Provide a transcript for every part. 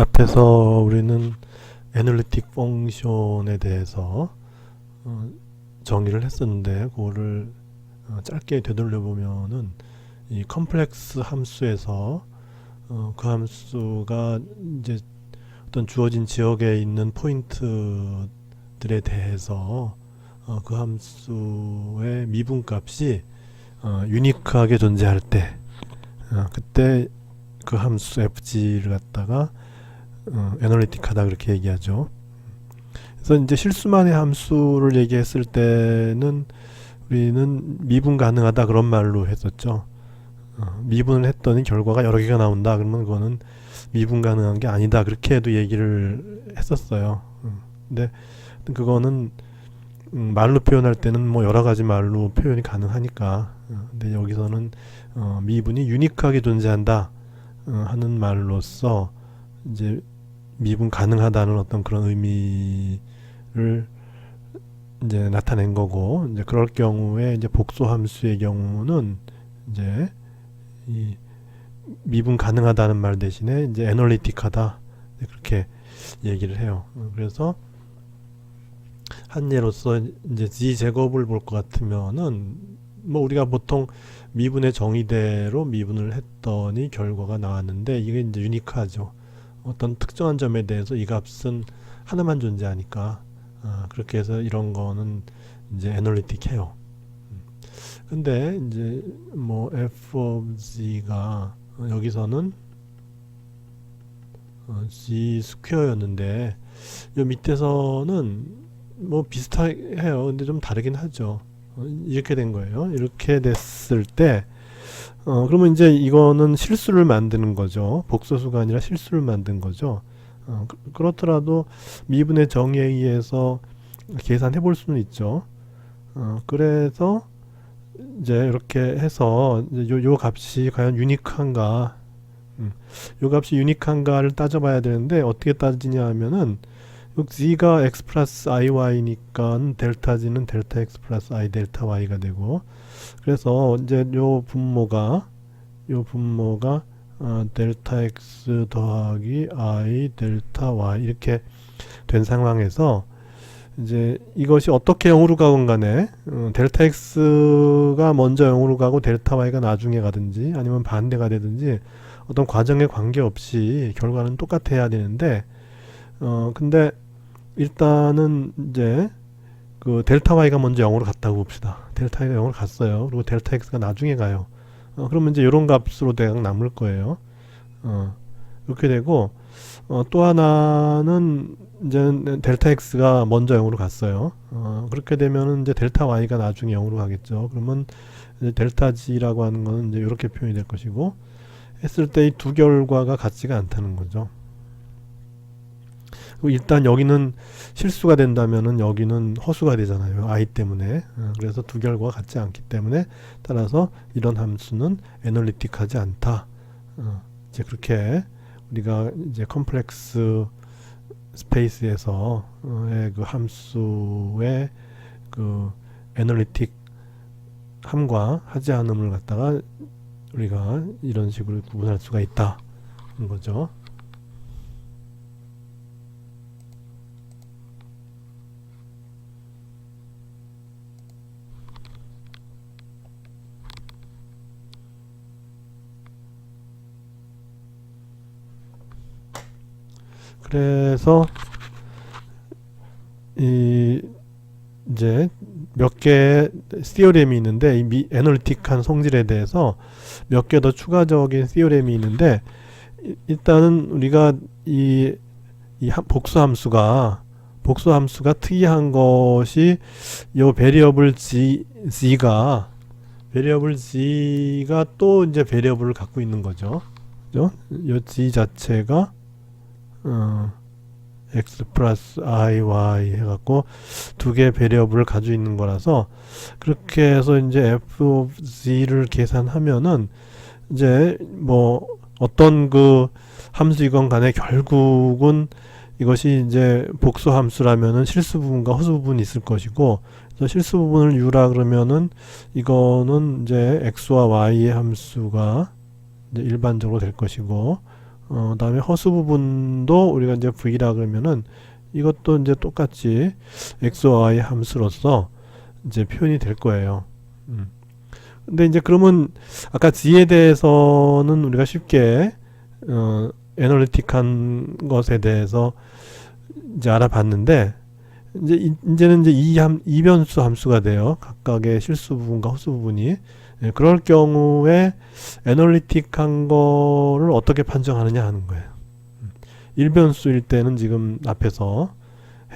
앞에서 우리는 애널리틱 펑션에 대해서 어, 정의를 했었는데 그거를 어, 짧게 되돌려 보면은 이 컴플렉스 함수에서 어, 그 함수가 이제 어떤 주어진 지역에 있는 포인트들에 대해서 어, 그 함수의 미분값이 어, 유니크하게 존재할 때 어, 그때 그 함수 fg를 갖다가 어, 애널리틱하다 그렇게 얘기하죠. 그래서 이제 실수만의 함수를 얘기했을 때는 우리는 미분 가능하다 그런 말로 했었죠. 어, 미분을 했더니 결과가 여러 개가 나온다 그러면 그거는 미분 가능한 게 아니다 그렇게 해도 얘기를 했었어요. 음, 근데 그거는 음, 말로 표현할 때는 뭐 여러 가지 말로 표현이 가능하니까 어, 근데 여기서는 어, 미분이 유니크하게 존재한다 어, 하는 말로써 이제 미분 가능하다는 어떤 그런 의미를 이제 나타낸 거고 이제 그럴 경우에 이제 복수 함수의 경우는 이제 이 미분 가능하다는 말 대신에 이제 애널리틱하다 네, 그렇게 얘기를 해요. 어, 그래서 한 예로서 이제 z 제곱을 볼 것 같으면은 뭐 우리가 보통 미분의 정의대로 미분을 했더니 결과가 나왔는데 이게 이제 유니크하죠. 어떤 특정한 점에 대해서 이 값은 하나만 존재하니까 아, 그렇게 해서 이런 거는 이제 애널리틱 해요. 음. 근데 이제 뭐 f of g가 여기서는 어, g 스퀘어였는데 요 밑에서는 뭐 비슷해요. 근데 좀 다르긴 하죠. 어, 이렇게 된 거예요. 이렇게 됐을 때 어, 그러면 이제 이거는 실수를 만드는 거죠. 복소수가 아니라 실수를 만든 거죠. 어, 그- 그렇더라도 미분의 정의에 의해서 계산해 볼 수는 있죠. 어, 그래서 이제 이렇게 해서 이제 요, 요 값이 과연 유니크한가, 음, 요 값이 유니크한가를 따져봐야 되는데 어떻게 따지냐 하면은 요 z가 x 플러스 iy니까 델타 g는 델타 x 플러스 i 델타 y가 되고 그래서 이제 요 분모가 요 분모가 어, 델타 x 더하기 i 델타 y 이렇게 된 상황에서 이제 이것이 어떻게 0으로 가건 간에 어, 델타 x가 먼저 0으로 가고 델타 y가 나중에 가든지 아니면 반대가 되든지 어떤 과정에 관계없이 결과는 똑같아야 되는데 어 근데 일단은 이제 그 델타 y가 먼저 0으로 갔다고 봅시다. 델타 y가 0으로 갔어요. 그리고 델타 x가 나중에 가요. 어, 그러면 이제 이런 값으로 대강 남을 거예요. 어, 이렇게 되고 어, 또 하나는 이제 델타 x가 먼저 0으로 갔어요. 어, 그렇게 되면은 이제 델타 y가 나중에 0으로 가겠죠. 그러면 이제 델타 g라고 하는 거는 이제 이렇게 표현이 될 것이고 했을 때 이 두 결과가 같지가 않다는 거죠. 그리고 일단 여기는 실수가 된다면은 여기는 허수가 되잖아요. i 때문에. 어, 그래서 두 결과가 같지 않기 때문에 따라서 이런 함수는 애널리틱하지 않다. 어, 이제 그렇게 우리가 이제 컴플렉스 스페이스에서의 그 함수의 그 애널리틱 함과 하지 않음을 갖다가 우리가 이런 식으로 구분할 수가 있다. 는 거죠. 그래서 이 이제 몇 개의 시오렘이 있는데 이 미, 애널리틱한 성질에 대해서 몇 개 더 추가적인 시오렘이 있는데 이- 일단은 우리가 이, 이 함- 복수 함수가 복수 함수가 특이한 것이 요 베리어블 g g가 베리어블 g가 또 이제 베리어블을 갖고 있는 거죠. 그죠? 요 g 자체가 어, x 플러스 i, y 해갖고 두 개의 베리어블을 가지고 있는 거라서 그렇게 해서 이제 f of z를 계산하면은 이제 뭐 어떤 그 함수이건 간에 결국은 이것이 이제 복수 함수라면은 실수 부분과 허수 부분이 있을 것이고 실수 부분을 u라 그러면은 이거는 이제 x와 y의 함수가 일반적으로 될 것이고 어, 다음에 허수 부분도 우리가 이제 v라 그러면은 이것도 이제 똑같이 x, y 함수로서 이제 표현이 될 거예요. 음. 근데 이제 그러면 아까 g에 대해서는 우리가 쉽게 어, 애널리틱한 것에 대해서 이제 알아봤는데 이제 이- 이제는 이제 이 함, 이 변수 함수가 돼요. 각각의 실수 부분과 허수 부분이 예, 그럴 경우에 애널리틱한 거를 어떻게 판정하느냐 하는 거예요. 음. 일변수일 때는 지금 앞에서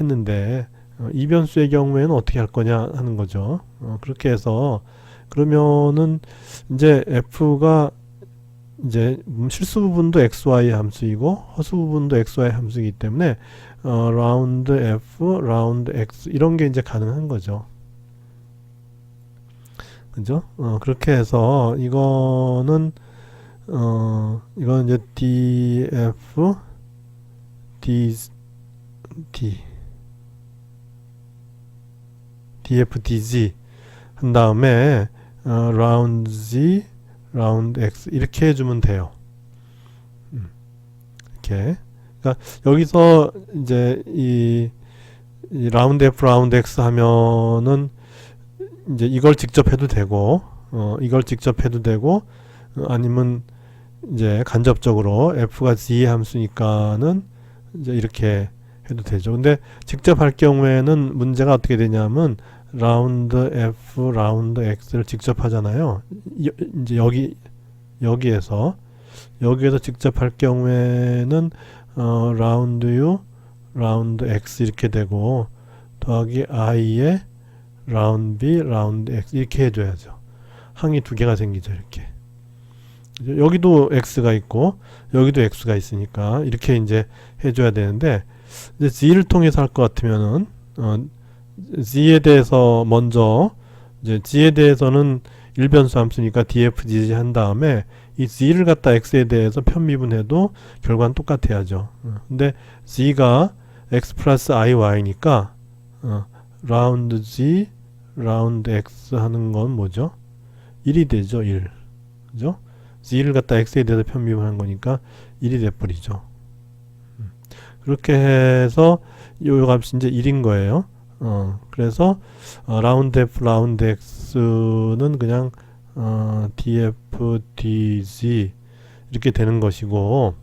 했는데 어, 이변수의 경우에는 어떻게 할 거냐 하는 거죠. 어, 그렇게 해서 그러면은 이제 f가 이제 음, 실수 부분도 xy 함수이고 허수 부분도 xy 함수이기 때문에 어, 라운드 f, 라운드 x 이런 게 이제 가능한 거죠. 그죠? 어, 그렇게 해서 이거는 어, 이건 이제 df d d df dg 한 다음에 어, 라운드 g 라운드 x 이렇게 해주면 돼요. 음, 이렇게. 그러니까 여기서 이제 이, 이 라운드 f 라운드 x 하면은 이제 이걸 직접 해도 되고 어, 이걸 직접 해도 되고 어, 아니면 이제 간접적으로 f가 g 함수니까는 이제 이렇게 해도 되죠. 근데 직접 할 경우에는 문제가 어떻게 되냐면 라운드 f 라운드 x를 직접 하잖아요. 여, 이제 여기 여기에서 여기에서 직접 할 경우에는 어, 라운드 u 라운드 x 이렇게 되고 더하기 i에 라운드 b 라운드 x 이렇게 해줘야죠. 항이 두 개가 생기죠 이렇게. 여기도 x가 있고 여기도 x가 있으니까 이렇게 이제 해줘야 되는데 이제 g를 통해서 할 것 같으면은 어, g에 대해서 먼저 이제 g에 대해서는 일변수 함수니까 df dg 한 다음에 이 g를 갖다 x에 대해서 편미분해도 결과는 똑같아야죠. 어, 근데 g가 x 플러스 iy니까 어, 라운드 g 라운드 x 하는 건 뭐죠? 1이 되죠, 1. 그죠? g를 갖다 x에 대해서 편미분한 거니까 1이 돼버리죠. 음. 그렇게 해서 요 값이 이제 1인 거예요. 어, 그래서 어, 라운드 f 라운드 x는 그냥 어, df dg 이렇게 되는 것이고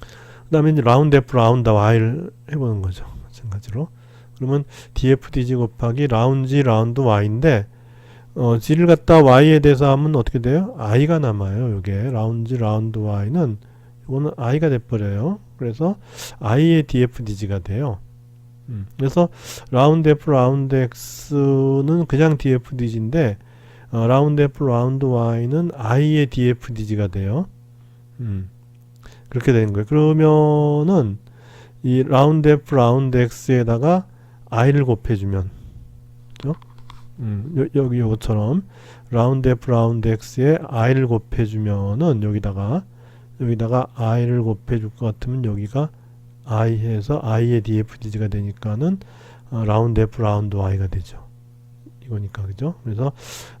그 다음에 이제 라운드 f 라운드 y를 해보는 거죠. 마찬가지로 그러면 df dg 곱하기 라운드 라운드 y인데 어, g를 갖다 y에 대해서 하면 어떻게 돼요? i가 남아요. 요게 라운드 라운드 y는 이거는 i가 돼버려요. 그래서 i의 df dg가 돼요. 음, 그래서 라운드 f 라운드 x는 그냥 df dg인데 어, 라운드 f 라운드 y는 i의 df dg가 돼요. 음, 그렇게 되는 거예요. 그러면은 이 라운드 f 라운드 x에다가 i를 곱해주면 그죠? 음, 여, 여기 요것처럼 라운드 f 라운드 x에 i를 곱해주면은 여기다가 여기다가 i를 곱해줄 것 같으면 여기가 i 해서 i의 dfdg가 되니까는 어, 라운드 f 라운드 y가 되죠. 이거니까 그죠? 그래서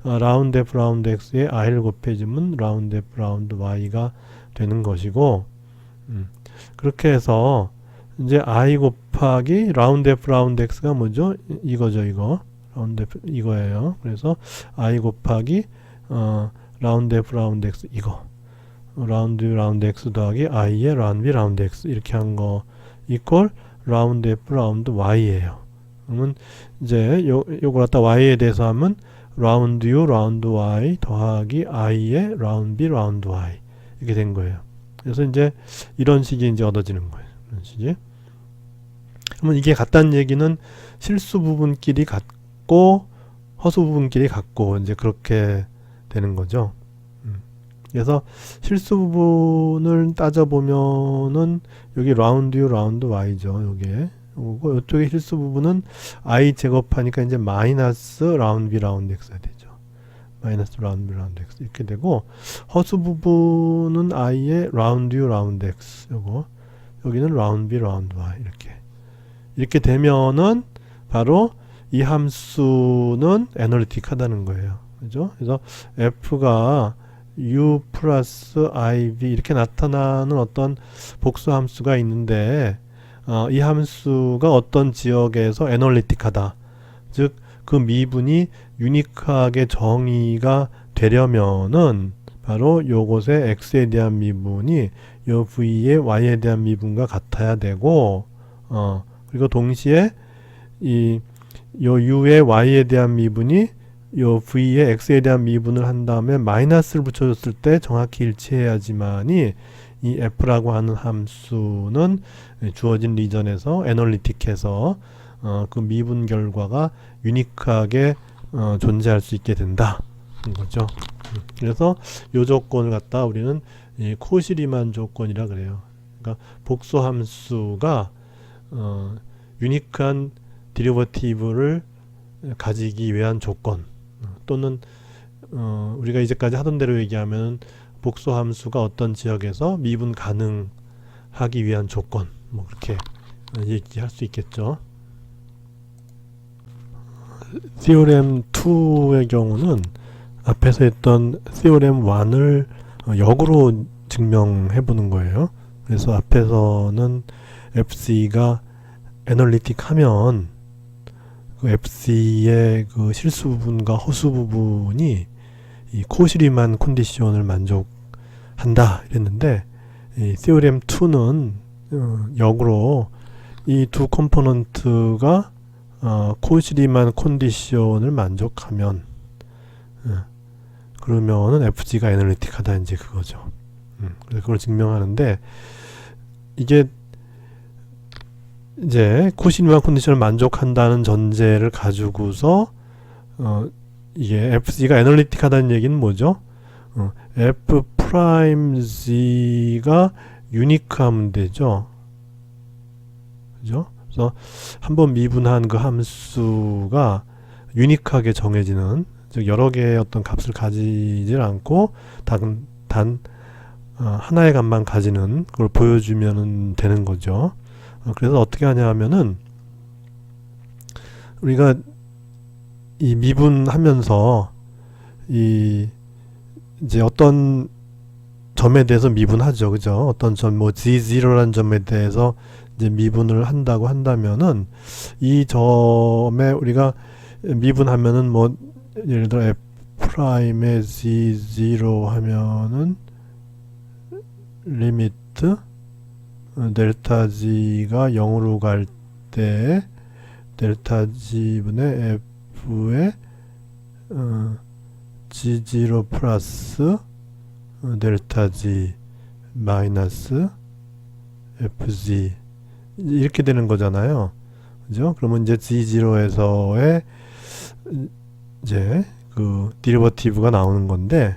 어, 라운드 f 라운드 x에 i를 곱해주면 라운드 f 라운드 y가 되는 것이고 음, 그렇게 해서 이제 i 곱하기 라운드 f 라운드 x가 뭐죠? 이- 이거죠 이거 라운드 f 이거예요. 그래서 i 곱하기 어, 라운드 f 라운드 x 이거 라운드 라운드 x 더하기 i의 라운드 라운드 x 이렇게 한 거 이퀄 라운드 f 라운드 y예요. 그러면 이제 요 요걸 갖다 y에 대해서 하면 라운드 u 라운드 y 더하기 i의 라운드 라운드 y 이렇게 된 거예요. 그래서 이제 이런 식이 이제 얻어지는 거예요. 이런 식이. 그러면 이게 같다는 얘기는 실수 부분끼리 같고 허수 부분끼리 같고 이제 그렇게 되는 거죠. 음. 그래서 실수 부분을 따져 보면은 여기 라운드 u 라운드 y죠. 요게 요거 이쪽에 실수 부분은 i 제곱하니까 이제 마이너스 라운드 라운드 x가 되죠. 마이너스 라운드 라운드 x 이렇게 되고 허수 부분은 i의 라운드 u 라운드 x 요거 여기는 라운드 b 라운드 y 이렇게 이렇게 되면은 바로 이 함수는 애널리틱하다는 거예요. 그죠? 그래서 f가 u 플러스 iv 이렇게 나타나는 어떤 복수 함수가 있는데 어, 이 함수가 어떤 지역에서 애널리틱하다. 즉 그 미분이 유니크하게 정의가 되려면은 바로 요것의 x에 대한 미분이 요 v의 y에 대한 미분과 같아야 되고 어 그리고 동시에 이 요 u의 y에 대한 미분이 요 v의 x에 대한 미분을 한 다음에 마이너스를 붙여줬을 때 정확히 일치해야지만이 이 f라고 하는 함수는 주어진 리전에서 애널리틱해서 어, 그 미분 결과가 유니크하게 어, 존재할 수 있게 된다. 는 거죠. 음, 그래서 요 조건을 갖다 우리는 이 코시리만 조건이라 그래요. 그러니까 복수 함수가 어, 유니크한 디리버티브를 가지기 위한 조건 어, 또는 어, 우리가 이제까지 하던 대로 얘기하면 복수 함수가 어떤 지역에서 미분 가능하기 위한 조건 뭐 그렇게 어, 얘기할 수 있겠죠. theorem 2의 경우는 앞에서 했던 theorem 1을 어, 역으로 증명해 보는 거예요. 그래서 앞에서는 FC가 애널리틱 하면 그 FC의 그 실수 부분과 허수 부분이 이 코시리만 컨디션을 만족한다 이랬는데 이 theorem 2는 어, 역으로 이 두 컴포넌트가 어, 코시리만 컨디션을 만족하면 어, 그러면은 FG가 애널리틱하다 이제 그거죠. 음, 그래서 그걸 증명하는데 이게 이제 코시리만 컨디션을 만족한다는 전제를 가지고서 어, 이게 FG가 애널리틱하다는 얘기는 뭐죠? 어, F 프라임 G가 유니크하면 되죠. 그죠? 그래서 한번 미분한 그 함수가 유니크하게 정해지는 즉 여러 개의 어떤 값을 가지질 않고 단, 단 어, 하나의 값만 가지는 그걸 보여주면 되는 거죠. 어, 그래서 어떻게 하냐 하면은 우리가 이 미분하면서 이 이제 어떤 점에 대해서 미분하죠. 그죠? 어떤 점, 뭐, G0라는 점에 대해서 이제 미분을 한다고 한다면은 이 점에 우리가 미분하면은 뭐, 예를 들어 F 프라임의 G0 하면은 리미트 어, 델타 G가 0으로 갈 때 델타 G분의 F의 어, G0 플러스 어, 델타 G 마이너스 FG 이렇게 되는 거잖아요. 그죠? 그러면 이제 G0에서의 이제 그 디리버티브가 나오는 건데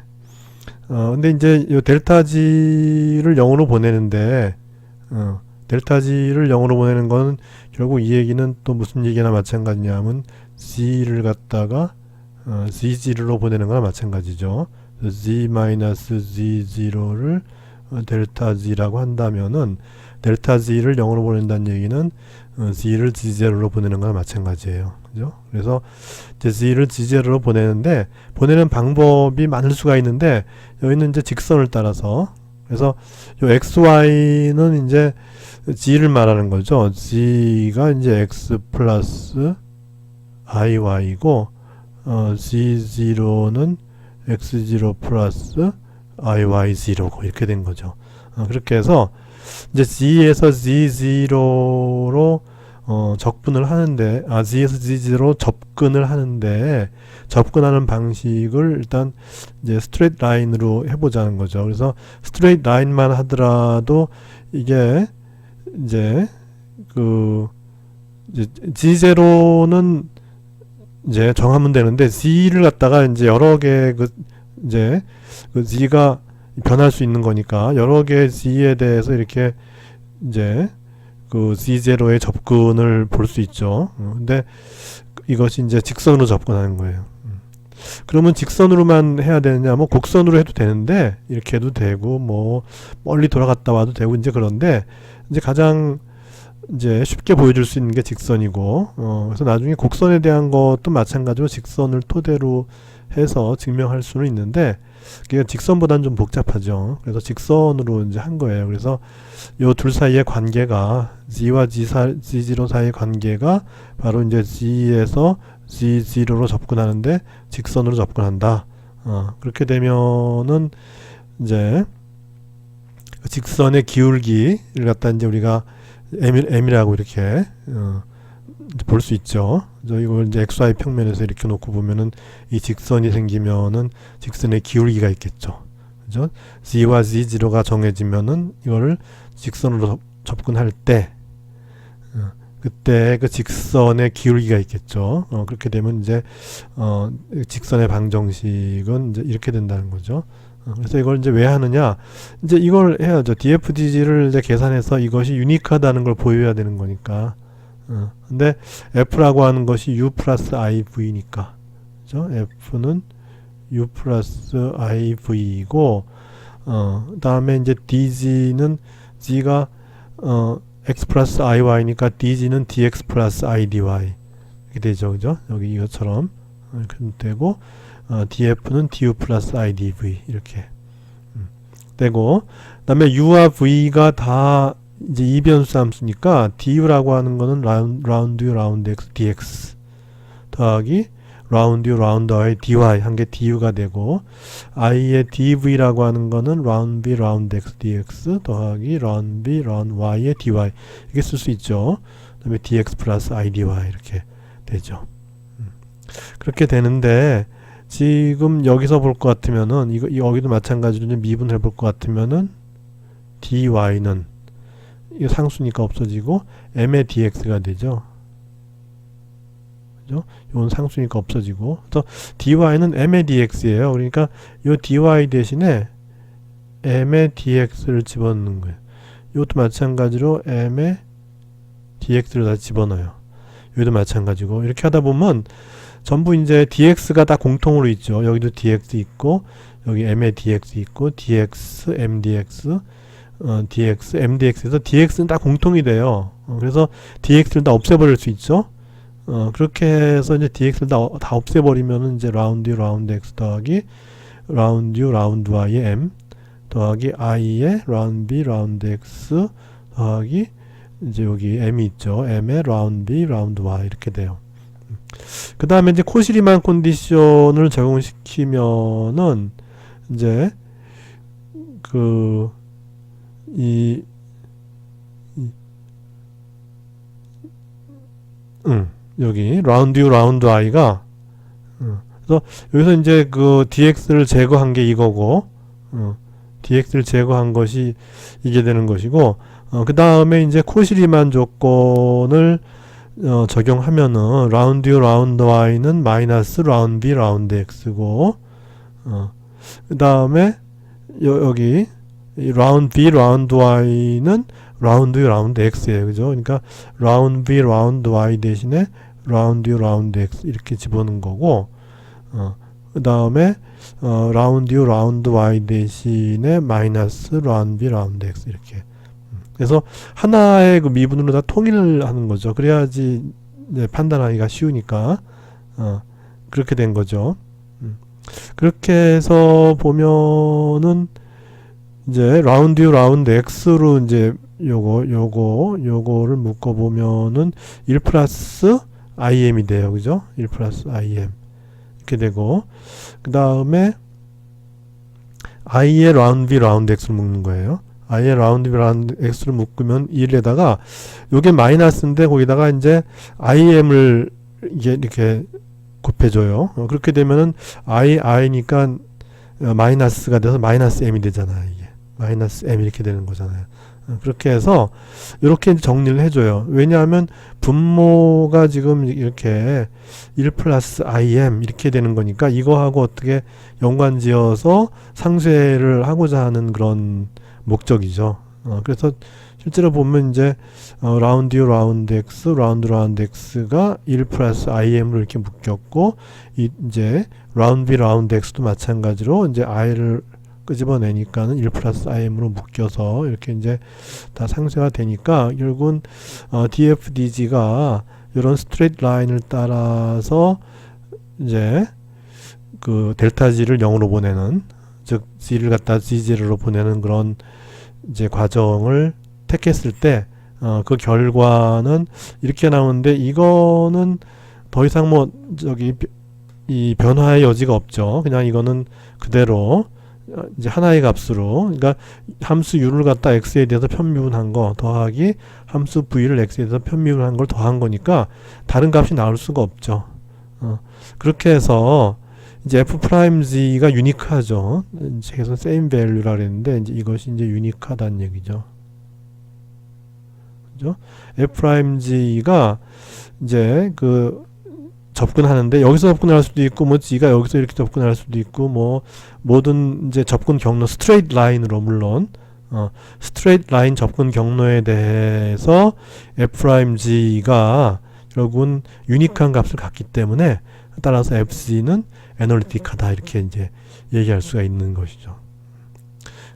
어 근데 이제 요 델타 G를 0으로 보내는데 어 델타 G를 0으로 보내는 건 결국 이 얘기는 또 무슨 얘기나 마찬가지냐면 G를 갖다가 어, Z0로 보내는 거나 마찬가지죠. Z-Z0를 어, 델타 G라고 한다면은 델타 G를 0으로 보낸다는 얘기는 어, Z를 Z0로 보내는 거나 마찬가지예요. 그죠? 그래서 이제 Z를 Z0로 보내는데 보내는 방법이 많을 수가 있는데 여기는 이제 직선을 따라서 그래서 요 XY는 이제 G를 말하는 거죠. G가 이제 X 플러스 IY고 어, Z0는 X0 플러스 IY0고 이렇게 된 거죠. 어, 그렇게 해서 이제 G에서 Z0로 어, 적분을 하는데 아 Z0로 접근을 하는데 접근하는 방식을 일단 이제 스트레이트 라인으로 해보자는 거죠. 그래서 스트레이트 라인만 하더라도 이게 이제 그 이제 G0는 이제 정하면 되는데 Z를 갖다가 이제 여러 개그 이제 그 Z가 변할 수 있는 거니까 여러 개의 Z에 대해서 이렇게 이제 그 Z0의 접근을 볼 수 있죠. 어, 근데 이것이 이제 직선으로 접근하는 거예요. 음. 그러면 직선으로만 해야 되느냐? 뭐 곡선으로 해도 되는데 이렇게 해도 되고 뭐 멀리 돌아갔다 와도 되고 이제 그런데 이제 가장 이제 쉽게 보여줄 수 있는 게 직선이고 어, 그래서 나중에 곡선에 대한 것도 마찬가지로 직선을 토대로 해서 증명할 수는 있는데 그게 직선보다는 좀 복잡하죠. 그래서 직선으로 이제 한 거예요. 그래서 요 둘 사이의 관계가 g와 g 사, g0 사이의 관계가 바로 이제 g에서 g0로 접근하는데 직선으로 접근한다. 어, 그렇게 되면은 이제 직선의 기울기를 갖다 이제 우리가 m, m이 라고 이렇게 어, 볼 수 있죠. 저 이걸 이제 xy 평면에서 이렇게 놓고 보면은 이 직선이 생기면은 직선의 기울기가 있겠죠. 그죠? g와 g0가 정해지면은 이거를 직선으로 접- 접근할 때 어, 그때 그 직선의 기울기가 있겠죠. 어, 그렇게 되면 이제 어, 직선의 방정식은 이제 이렇게 된다는 거죠. 어, 그래서 이걸 이제 왜 하느냐? 이제 이걸 해야죠. DFDG를 이제 계산해서 이것이 유니크하다는 걸 보여야 되는 거니까. 어, 근데 F라고 하는 것이 U 플러스 IV니까. 그죠? F는 U 플러스 IV이고, 어, 다음에 이제 DG는 G가, 어, X 플러스 IY니까 DG는 DX 플러스 IDY. 이렇게 되죠. 그죠? 여기 이것처럼. 되고, 어, DF는 DU 플러스 IDV. 이렇게. 음, 되고, 그 다음에 U와 V가 다 이제 이변수 함수니까 du라고 하는 거는 라운, 라운드 라운드 X dx 더하기 라운드 U 라운드 Y dy 한게 du가 되고 i의 dv라고 하는 거는 라운드 B 라운드 X dx 더하기 라운드 B 라운드 Y의 dy 이게 쓸 수 있죠. 그 다음에 dx 플러스 i dy 이렇게 되죠. 음. 그렇게 되는데 지금 여기서 볼 것 같으면은 이거 여기도 마찬가지로 미분해 볼 것 같으면은 dy는 이거 상수니까 없어지고 m의 dx가 되죠. 그죠? 이건 상수니까 없어지고. 그래서 dy는 m의 dx예요. 그러니까 이 dy 대신에 m의 dx를 집어넣는 거예요. 이것도 마찬가지로 m의 dx를 다 집어넣어요. 여기도 마찬가지고 이렇게 하다 보면 전부 이제 dx가 다 공통으로 있죠. 여기도 dx 있고 여기 m의 dx 있고 dx, mdx 어, dx, mdx에서 dx는 다 공통이 돼요. 어, 그래서 dx를 다 없애버릴 수 있죠. 어, 그렇게 해서 이제 dx를 다, 어- 다 없애버리면은 이제 라운드 U 라운드 x 더하기 라운드 U 라운드 y의 m 더하기 i의 라운드 b 라운드 x 더하기 이제 여기 m이 있죠. m의 라운드 b 라운드 y 이렇게 돼요. 그 다음에 이제 코시리만 컨디션을 적용시키면은 이제 그 이, 이, 응, 여기 라운드 U 라운드 I가 응, 그래서 여기서 이제 그 DX를 제거한 게 이거고 어, DX를 제거한 것이 이게 되는 것이고 어, 그 다음에 이제 코시리만 조건을 어, 적용하면은 라운드 U 라운드 Y는 마이너스 라운드 B 라운드 X고 어, 그 다음에 여기 이 라운드 B 라운드 Y는 라운드 U 라운드 X예요. 그죠? 그러니까 라운드 B 라운드 Y 대신에 라운드 U 라운드 X 이렇게 집어넣은 거고 어, 그 다음에 어, 라운드 U 라운드 Y 대신에 마이너스 라운드 B 라운드 X 이렇게 음, 그래서 하나의 그 미분으로 다 통일을 하는 거죠. 그래야지 판단하기가 쉬우니까 어, 그렇게 된 거죠. 음. 그렇게 해서 보면은 이제 라운드 U 라운드 X로 이제 요거 요거 요거를 묶어 보면은 1 플러스 IM이 돼요. 그죠? 1 플러스 IM 이렇게 되고 그 다음에 I의 라운드 B 라운드 X를 묶는 거예요. I의 라운드 B 라운드 X를 묶으면 1에다가 요게 마이너스인데 거기다가 이제 IM을 이게 이렇게 곱해줘요. 어, 그렇게 되면은 I I니까 어, 마이너스가 돼서 마이너스 M이 되잖아요. 이게 마이너스 M 이렇게 되는 거잖아요. 어, 그렇게 해서 이렇게 정리를 해줘요. 왜냐하면 분모가 지금 이렇게 1 플러스 IM 이렇게 되는 거니까 이거하고 어떻게 연관지어서 상쇄를 하고자 하는 그런 목적이죠. 어, 그래서 실제로 보면 이제 어, 라운드 U 라운드 X 라운드 라운드 X가 1 플러스 IM으로 이렇게 묶였고 이, 이제 라운드 B 라운드 X도 마찬가지로 이제 I를 끄집어내니까는 1 플러스 IM으로 묶여서 이렇게 이제 다 상쇄가 되니까 결국은 어, DFDG가 이런 스트레이트 라인을 따라서 이제 그 델타 G를 0으로 보내는 즉 G를 갖다 G0로 보내는 그런 이제 과정을 택했을 때 어, 그 결과는 이렇게 나오는데 이거는 더 이상 뭐 저기 비- 이 변화의 여지가 없죠. 그냥 이거는 그대로 어, 이제 하나의 값으로 그러니까 함수 u를 갖다 x에 대해서 편미분한 거 더하기 함수 v를 x에 대해서 편미분한 걸 더한 거니까 다른 값이 나올 수가 없죠. 어, 그렇게 해서 이제 f 프라임 g가 유니크하죠. 책에서 same value라 그랬는데 이제 이것이 이제 유니크하다는 얘기죠. 그죠? f 프라임 g가 이제 그 접근하는데 여기서 접근할 수도 있고 뭐 g가 여기서 이렇게 접근할 수도 있고 뭐 모든 이제 접근 경로 스트레이트 라인으로 물론 어, 스트레이트 라인 접근 경로에 대해서 f 프라임 g가 결국은 유니크한 값을 갖기 때문에 따라서 fc는 애널리틱하다 이렇게 이제 얘기할 수가 있는 것이죠.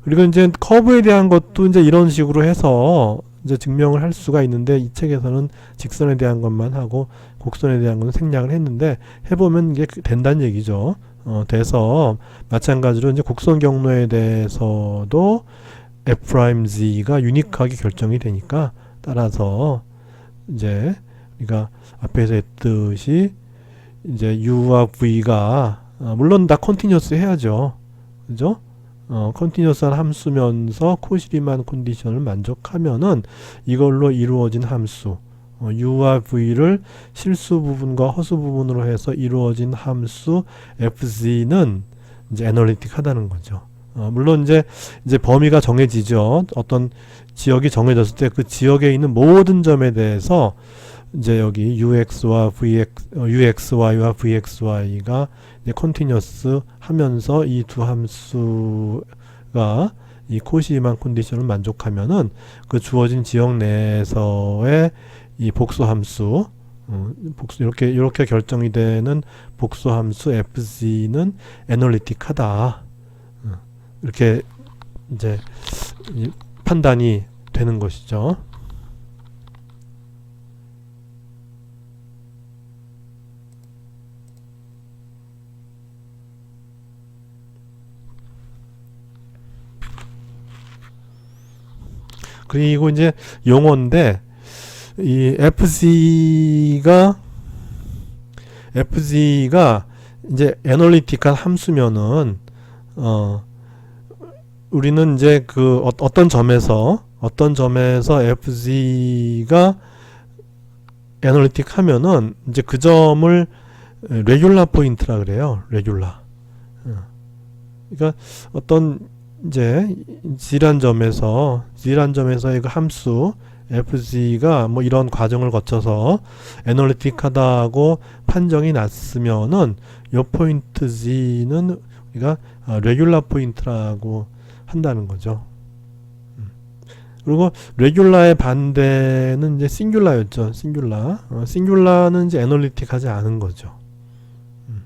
그리고 이제 커브에 대한 것도 이제 이런 식으로 해서 이제 증명을 할 수가 있는데 이 책에서는 직선에 대한 것만 하고 곡선에 대한 건 생략을 했는데 해보면 이게 그- 된다는 얘기죠. 어, 돼서 마찬가지로 이제 곡선 경로에 대해서도 f'g가 유니크하게 결정이 되니까 따라서 이제 우리가 앞에서 했듯이 이제 u와 v가 어, 물론 다 컨티뉴어스 해야죠. 그죠? 어, 컨티뉴어스한 함수면서 코시리만 컨디션을 만족하면은 이걸로 이루어진 함수 어, u와 v를 실수 부분과 허수 부분으로 해서 이루어진 함수 fz는 이제 애널리틱하다는 거죠. 어, 물론 이제 이제 범위가 정해지죠. 어떤 지역이 정해졌을 때 그 지역에 있는 모든 점에 대해서 이제 여기 ux와 vx, 어, uxy와 vxy가 이제 컨티뉴어스 하면서 이 두 함수가 이 코시만 컨디션을 만족하면은 그 주어진 지역 내에서의 이 복수 함수 어, 복수 이렇게 이렇게 결정이 되는 복수 함수 fz는 애널리틱하다 어, 이렇게 이제 이 판단이 되는 것이죠. 그리고 이제 용어인데 이 FZ가 FZ가 이제 애널리틱한 함수면은 어 우리는 이제 그 어, 어떤 점에서 어떤 점에서 FZ가 애널리틱 하면은 이제 그 점을 레귤라 포인트라 그래요. 레귤라. 어. 그러니까 어떤 이제 G란 점에서 G란 점에서의 그 함수 FG가 뭐 이런 과정을 거쳐서 애널리틱하다고 판정이 났으면은 요 포인트 G는 우리가 레귤라 포인트라고 한다는 거죠. 음. 그리고 레귤라의 반대는 이제 싱귤라였죠. 싱귤라. 어, 싱귤라는 이제 애널리틱하지 않은 거죠. 음.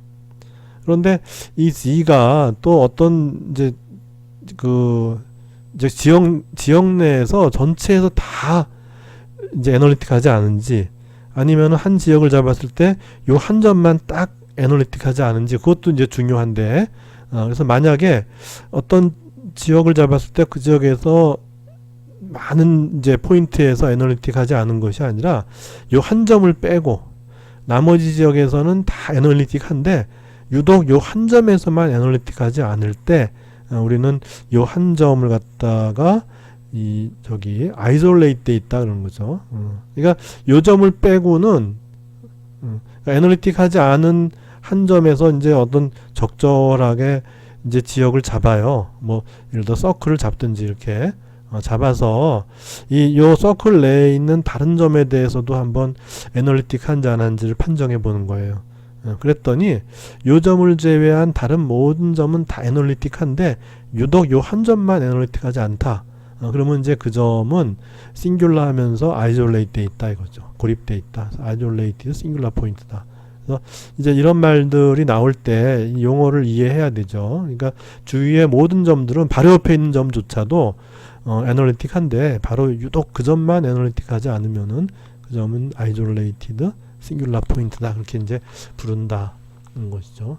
그런데 이 G가 또 어떤 이제 그 이제 지역 지역 내에서 전체에서 다 이제 애널리틱하지 않은지 아니면 한 지역을 잡았을 때 요 한 점만 딱 애널리틱하지 않은지 그것도 이제 중요한데 어, 그래서 만약에 어떤 지역을 잡았을 때 그 지역에서 많은 이제 포인트에서 애널리틱하지 않은 것이 아니라 요 한 점을 빼고 나머지 지역에서는 다 애널리틱한데 유독 요 한 점에서만 애널리틱하지 않을 때 어, 우리는 요 한 점을 갖다가 이 저기 아이솔레이트 돼 있다 그러는 거죠. 어. 그러니까 요 점을 빼고는 어, 그러니까 애널리틱하지 않은 한 점에서 이제 어떤 적절하게 이제 지역을 잡아요. 뭐 예를 들어 서클을 잡든지 이렇게 어, 잡아서 이 요 서클 내에 있는 다른 점에 대해서도 한번 애널리틱한지 안 한지를 판정해 보는 거예요. 어, 그랬더니 요 점을 제외한 다른 모든 점은 다 애널리틱한데 유독 요 한 점만 애널리틱하지 않다. 어, 그러면 이제 그 점은 싱귤라 하면서 아이솔레이트 돼 있다 이거죠. 고립돼 있다. 아이솔레이트 싱귤라 포인트다. 그래서 이제 이런 말들이 나올 때이 용어를 이해해야 되죠. 그러니까 주위의 모든 점들은 바로 옆에 있는 점조차도 어, 애널리틱한데 바로 유독 그 점만 애널리틱하지 않으면은 그 점은 아이솔레이티드 싱귤라 포인트다 그렇게 이제 부른다는 것이죠.